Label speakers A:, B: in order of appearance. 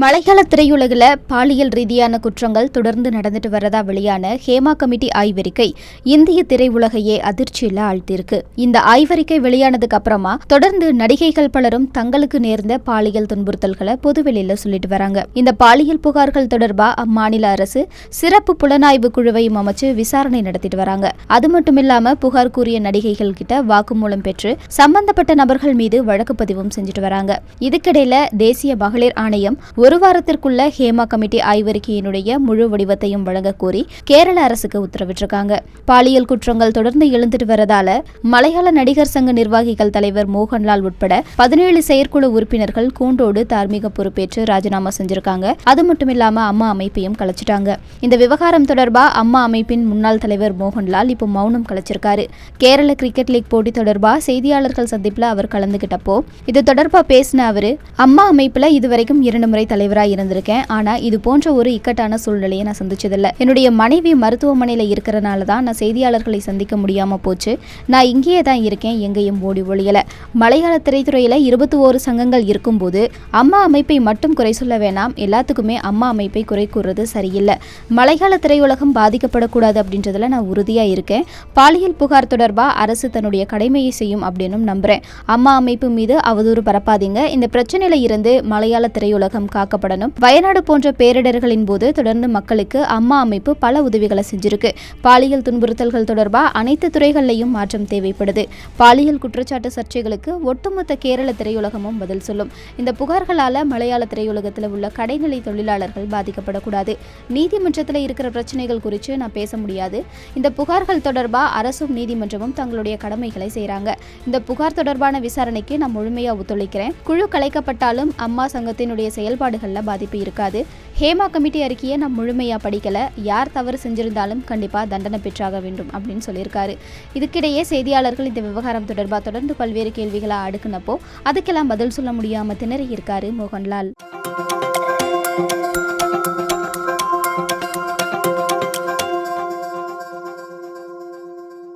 A: மலையாள திரையுலகில் பாலியல் ரீதியான குற்றங்கள் தொடர்ந்து நடந்துட்டு வரதா வெளியான ஹேமா கமிட்டி ஆய்வறிக்கை இந்திய திரையுலகையே அதிர்ச்சியில் ஆழ்த்தியிருக்கு. இந்த ஆய்வறிக்கை வெளியானதுக்கு அப்புறமா தொடர்ந்து நடிகைகள் பலரும் தங்களுக்கு நேர்ந்த பாலியல் துன்புறுத்தல்களை பொதுவெளியில சொல்லிட்டு வராங்க. இந்த பாலியல் புகார்கள் தொடர்பா அம்மாநில அரசு சிறப்பு புலனாய்வு குழுவையும் அமைச்சு விசாரணை நடத்திட்டு வராங்க. அது மட்டும் இல்லாம புகார் கூறிய நடிகைகள் கிட்ட வாக்குமூலம் பெற்று சம்பந்தப்பட்ட நபர்கள் மீது வழக்கு பதிவும் செஞ்சுட்டு வராங்க. இதுக்கிடையில தேசிய மகளிர் ஆணையம் ஒரு வாரத்திற்குள்ள ஹேமா கமிட்டி ஆய்வறிக்கையினுடைய முழு வடிவத்தையும் வழங்க கோரி கேரள அரசுக்கு உத்தரவிட்டிருக்காங்க. பாலியல் குற்றங்கள் தொடர்ந்து எழுந்துட்டு வரதால மலையாள நடிகர் சங்க நிர்வாகிகள் தலைவர் மோகன்லால் உட்பட பதினேழு செயற்குழு உறுப்பினர்கள் கூண்டோடு தார்மீக பொறுப்பேற்று ராஜினாமா செஞ்சிருக்காங்க. அது மட்டும் இல்லாம அம்மா அமைப்பையும் கலைச்சிட்டாங்க. இந்த விவகாரம் தொடர்பா அம்மா அமைப்பின் முன்னாள் தலைவர் மோகன்லால் இப்போ மௌனம் கலைச்சிருக்காரு. கேரள கிரிக்கெட் லீக் போட்டி தொடர்பா செய்தியாளர்கள் சந்திப்புல அவர் கலந்துகிட்டப்போ இது தொடர்பா பேசின அவரு அம்மா அமைப்புல இதுவரைக்கும் இரண்டு முறை தலைவராக இருந்திருக்கேன். ஆனால் இது போன்ற ஒரு இக்கட்டான சூழ்நிலையை நான் சந்திச்சதில்லை. என்னுடைய மனைவி மருத்துவமனையில் இருக்கிறனால தான் நான் செய்தியாளர்களை சந்திக்க முடியாமல் போச்சு. நான் இங்கேயே தான் இருக்கேன். எங்கேயும் ஓடி ஒழியலை. மலையாள திரைத்துறையில் இருபத்தி ஓரு சங்கங்கள் இருக்கும்போது அம்மா அமைப்பை மட்டும் குறை சொல்ல வேணாம். எல்லாத்துக்குமே அம்மா அமைப்பை குறை கூறுறது சரியில்லை. மலையாள திரையுலகம் பாதிக்கப்படக்கூடாது அப்படின்றதுல நான் உறுதியாக இருக்கேன். பாலியல் புகார் தொடர்பாக அரசு தன்னுடைய கடமையை செய்யும் அப்படின்னும் நம்புகிறேன் அம்மா அமைப்பு மீது அவதூறு பரப்பாதீங்க. இந்த பிரச்சனையில் இருந்து மலையாள திரையுலகம் காக்கப்படணும். வயநாடு போன்ற பேரிடர்களின் போது தொடர்ந்து மக்களுக்கு அம்மா அமைப்பு பல உதவிகளை செஞ்சிருக்கு. பாலியல் துன்புறுத்தல்கள் தொடர்பாக அனைத்து துறைகளிலையும் மாற்றம் தேவைப்படுது. பாலியல் குற்றச்சாட்டு சர்ச்சைகளுக்கு ஒட்டுமொத்த கேரள திரையுலகமும் பதில் சொல்லும். இந்த புகார்களால மலையாள திரையுலகத்தில் உள்ள கடைநிலை தொழிலாளர்கள் பாதிக்கப்படக்கூடாது. நீதிமன்றத்தில் இருக்கிற பிரச்சனைகள் குறித்து நான் பேச முடியாது. இந்த புகார்கள் தொடர்பாக அரசும் நீதிமன்றமும் தங்களுடைய கடமைகளை செய்கிறாங்க இந்த புகார் தொடர்பான விசாரணைக்கு நான் முழுமையாக ஒத்துழைக்கிறேன். குழு கலைக்கப்பட்டாலும் அம்மா சங்கத்தினுடைய செயல்பாடுகளில் பாதிப்பு இருக்காது. ஹேமா கமிட்டி அறிக்கையை நான் முழுமையாக படிக்கலை. யார் தவறு செஞ்சிருந்தாலும் கண்டிப்பாக தண்டனை பெற்றாக வேண்டும் அப்படின்னு சொல்லியிருக்காரு. இதுக்கிடையே செய்தியாளர்கள் இந்த விவகாரம் தொடர்பாக தொடர்ந்து பல்வேறு கேள்விகளை அடுக்குனப்போ அதுக்கெல்லாம் பதில் சொல்ல முடியாமல் திணறி இருக்காரு மோகன்லால்.